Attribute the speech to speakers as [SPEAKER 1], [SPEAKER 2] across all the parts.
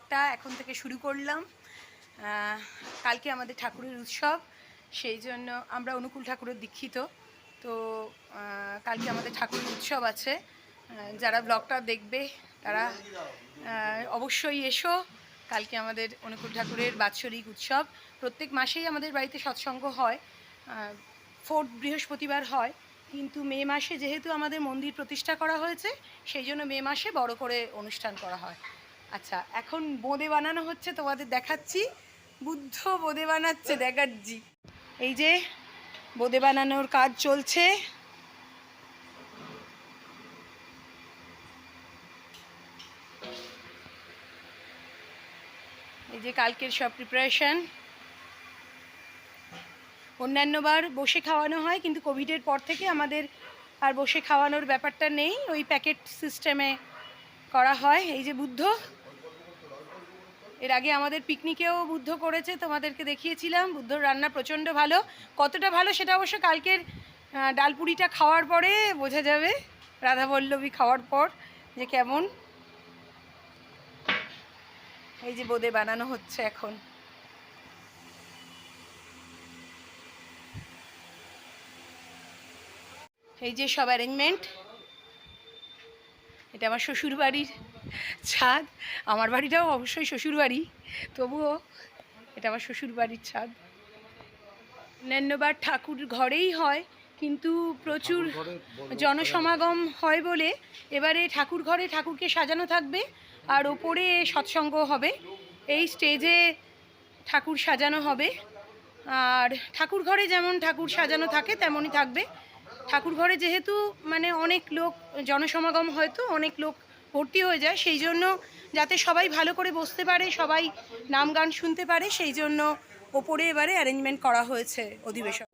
[SPEAKER 1] ব্লগটা এখন থেকে শুরু করলাম। কালকে আমাদের ঠাকুরের উৎসব, সেই জন্য আমরা অনুকূল ঠাকুরের দীক্ষিত। তো কালকে আমাদের ঠাকুরের উৎসব আছে। যারা ব্লগটা দেখবে, তারা অবশ্যই এসো। কালকে আমাদের অনুকূল ঠাকুরের বাৎসরিক উৎসব। প্রত্যেক মাসেই আমাদের বাড়িতে সৎসঙ্গ হয়। ফোর্থ বৃহস্পতিবার হয়। কিন্তু মে মাসে যেহেতু আমাদের মন্দির প্রতিষ্ঠা করা হয়েছে, সেই জন্য মে মাসে বড় করে অনুষ্ঠান করা হয়। আচ্ছা এখন বোঁদে বানানো হচ্ছে, তোমাদের দেখাচ্ছি। বুদ্ধ বোঁদে বানাচ্ছে, দেখাচ্ছি। এই যে, বোঁদে বানানোর কাজ চলছে। এই যে কালকের সব প্রিপারেশন অন্যান্যবার বসে খাওয়ানো হয়, কিন্তু কোভিডের পর থেকে আমাদের আর বসে খাওয়ানোর ব্যাপারটা নেই। ওই প্যাকেট সিস্টেমে করা হয়। এই যে বুদ্ধ এর আগে আমাদের পিকনিকেও বুদ্ধ করেছে, তোমাদেরকে দেখিয়েছিলাম। বুদ্ধর রান্না প্রচণ্ড ভালো। কতটা ভালো সেটা অবশ্য কালকের ডালপুরিটা খাওয়ার পরে বোঝা যাবে। রাধা বল্লভী খাওয়ার পর যে কেমন। এই যে বোঁদে বানানো হচ্ছে এখন। এই যে সব অ্যারেঞ্জমেন্ট এটা আমার শ্বশুর বাড়ির ছাদ আমার বাড়িটাও অবশ্যই শ্বশুর বাড়ি তবুও এটা আমার শ্বশুর বাড়ির ছাদ। অন্যান্যবার ঠাকুর ঘরেই হয় কিন্তু প্রচুর জনসমাগম হয় বলে এবারে ঠাকুর ঘরে ঠাকুরকে সাজানো থাকবে আর ওপরে সৎসঙ্গ হবে। এই স্টেজে ঠাকুর সাজানো হবে। আর ঠাকুর ঘরে যেমন ঠাকুর সাজানো থাকে তেমনই থাকবে। ঠাকুর ঘরে যেহেতু মানে অনেক লোক জনসমাগম হয়তো অনেক লোক ভর্তি হয়ে যায়, সেই জন্য যাতে সবাই ভালো করে বসতে পারে, সবাই নাম গান শুনতে পারে, সেই জন্য ওপরে এবারে অ্যারেঞ্জমেন্ট করা হয়েছে অধিবেশন।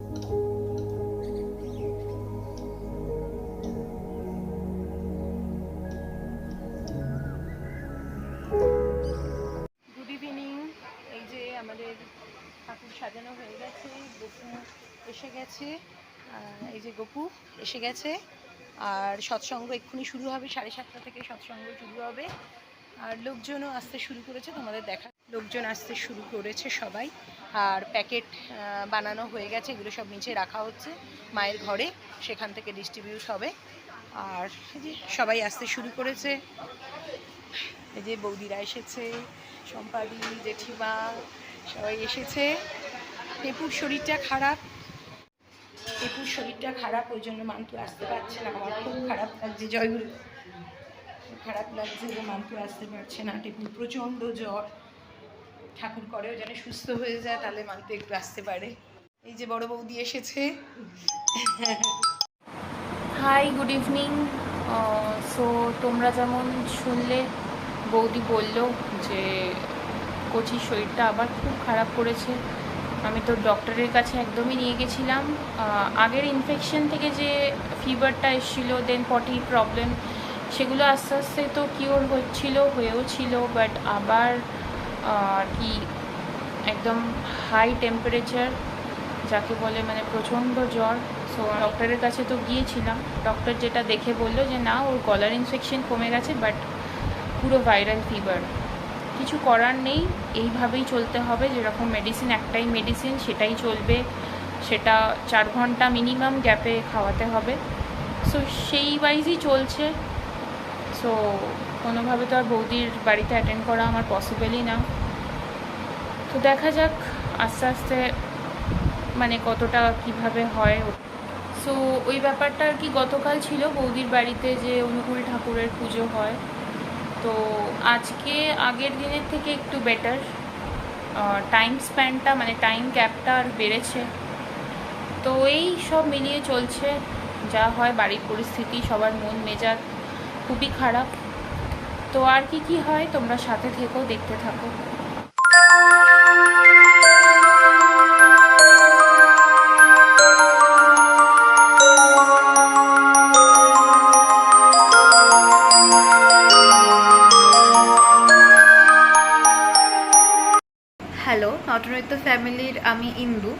[SPEAKER 1] গুড ইভিনিং এই যে আমাদের ঠাকুর সাজানো হয়ে গেছে, গপু এসে গেছে এই যে গপু এসে গেছে। আর সৎসঙ্গ এক্ষুনি শুরু হবে, সাড়ে সাতটা থেকে সৎসঙ্গ শুরু হবে। আর লোকজনও আসতে শুরু করেছে, তোমাদের দেখা। লোকজন আসতে শুরু করেছে সবাই, আর প্যাকেট বানানো হয়ে গেছে, এগুলো সব নিচে রাখা হচ্ছে মায়ের ঘরে, সেখান থেকে ডিস্ট্রিবিউট হবে। আর যে সবাই আসতে শুরু করেছে, এই যে বৌদিরা এসেছে সম্পাদি জেঠিমা, সবাই এসেছে। টেপুর শরীরটা খারাপ টেপুর শরীরটা খারাপ, ওই জন্য মান্তু আসতে পারছে না। আমার খুব খারাপ লাগছে, জয়গুরু। খারাপ লাগছে যে মান্তু আসতে পারছে না। টেপুর প্রচণ্ড জ্বর। ঠাকুর করেও যেন সুস্থ হয়ে যায়, তাহলে মান্তু একটু আসতে পারে। এই যে বড় বৌদি এসেছে।
[SPEAKER 2] হাই গুড ইভিনিং সো তোমরা যেমন শুনলে, বৌদি বলল যে কচির শরীরটা আবার খুব খারাপ করেছে। আমি তো ডক্টরের কাছে একদমই নিয়ে গেছিলাম। আগের ইনফেকশন থেকে যে ফিভারটা এসেছিল দেন পটি প্রবলেম সেগুলো আস্তে আস্তে তো কিওর হচ্ছিল, হয়েও ছিল বাট আবার কি একদম হাই টেম্পারেচার যাকে বলে মানে প্রচণ্ড জ্বর সো ডক্টরের কাছে তো গিয়েছিলাম। ডক্টর যেটা দেখে বলল যে, না, ওর গলার ইনফেকশন কমে গেছে বাট পুরো ভাইরাল ফিভার কিছু করার নেই, এইভাবেই চলতে হবে। যেরকম মেডিসিন একটাই মেডিসিন সেটাই চলবে। সেটা চার ঘণ্টা মিনিমাম গ্যাপে খাওয়াতে হবে। সো সেই ওয়াইজই চলছে। সো কোনোভাবে তো আর বৌদির বাড়িতে অ্যাটেন্ড করা আমার পসিবলই না। তো দেখা যাক আস্তে আস্তে মানে কতটা কীভাবে হয়। সো ওই ব্যাপারটা আর কি গতকাল ছিল বৌদির বাড়িতে যে অনুকূল ঠাকুরের পুজো হয়। তো আজকে আগের দিনের থেকে একটু বেটার টাইম স্প্যানটা মানে টাইম ক্যাপটা আর বেড়েছে। তো এই সব মিলিয়ে চলছে। যা হয় বাড়ির পরিস্থিতি, সবার মন মেজাজ খুবই খারাপ। তো আর কি কি হয় তোমরা সাথে থেকেও দেখতে থাকো।
[SPEAKER 3] নটনৃত্য ফ্যামিলির আমি ইন্দু।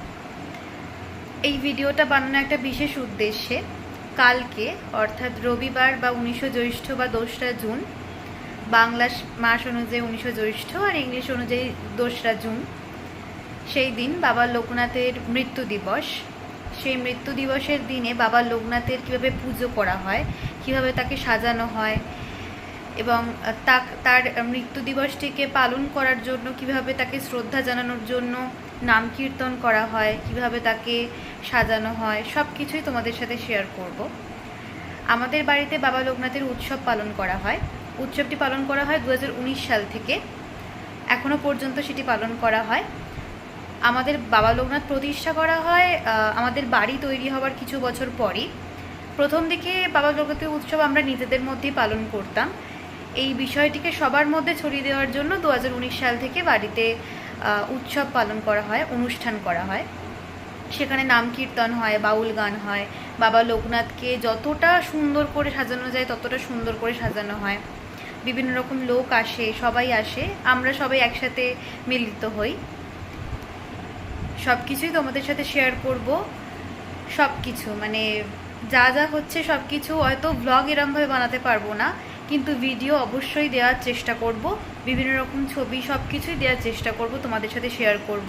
[SPEAKER 3] এই ভিডিওটা বানানো একটা বিশেষ উদ্দেশ্যে কালকে, অর্থাৎ রবিবার বা উনিশশো জ্যৈষ্ঠ বা দোসরা জুন, বাংলা মাস অনুযায়ী উনিশশো জ্যৈষ্ঠ আর ইংলিশ অনুযায়ী দোসরা জুন, সেই দিন বাবা লোকনাথের মৃত্যু দিবস। সেই মৃত্যু দিবসের দিনে বাবা লোকনাথের কীভাবে পুজো করা হয়, কীভাবে তাকে সাজানো হয় এবং তার মৃত্যু দিবসটিকে পালন করার জন্য কীভাবে তাকে শ্রদ্ধা জানানোর জন্য নাম কীর্তন করা হয়, কীভাবে তাকে সাজানো হয় সব কিছুই তোমাদের সাথে শেয়ার করব। আমাদের বাড়িতে বাবা লোকনাথের উৎসব পালন করা হয়। উৎসবটি পালন করা হয় দু হাজার উনিশ সাল থেকে। এখনও পর্যন্ত সেটি পালন করা হয়। আমাদের বাবা লোকনাথ প্রতিষ্ঠা করা হয় আমাদের বাড়ি তৈরি হওয়ার কিছু বছর পরই। প্রথম দিকে বাবা লোকনাথের উৎসব আমরা নিজেদের মধ্যেই পালন করতাম। এই বিষয়টিকে সবার মধ্যে ছড়িয়ে দেওয়ার জন্য দু হাজার উনিশ সাল থেকে বাড়িতে উৎসব পালন করা হয়, অনুষ্ঠান করা হয়। সেখানে নাম কীর্তন হয়, বাউল গান হয়। বাবা লোকনাথকে যতটা সুন্দর করে সাজানো যায়, ততটা সুন্দর করে সাজানো হয়। বিভিন্ন রকম লোক আসে, সবাই আসে, আমরা সবাই একসাথে মিলিত হই। সব কিছুই তোমাদের সাথে শেয়ার করব। সব কিছু মানে যা যা হচ্ছে সব কিছু হয়তো ব্লগ এরমভাবে বানাতে পারব না। কিন্তু ভিডিও অবশ্যই দেওয়ার চেষ্টা করব। বিভিন্ন রকম ছবি সব কিছুই দেওয়ার চেষ্টা করব। তোমাদের সাথে শেয়ার করব।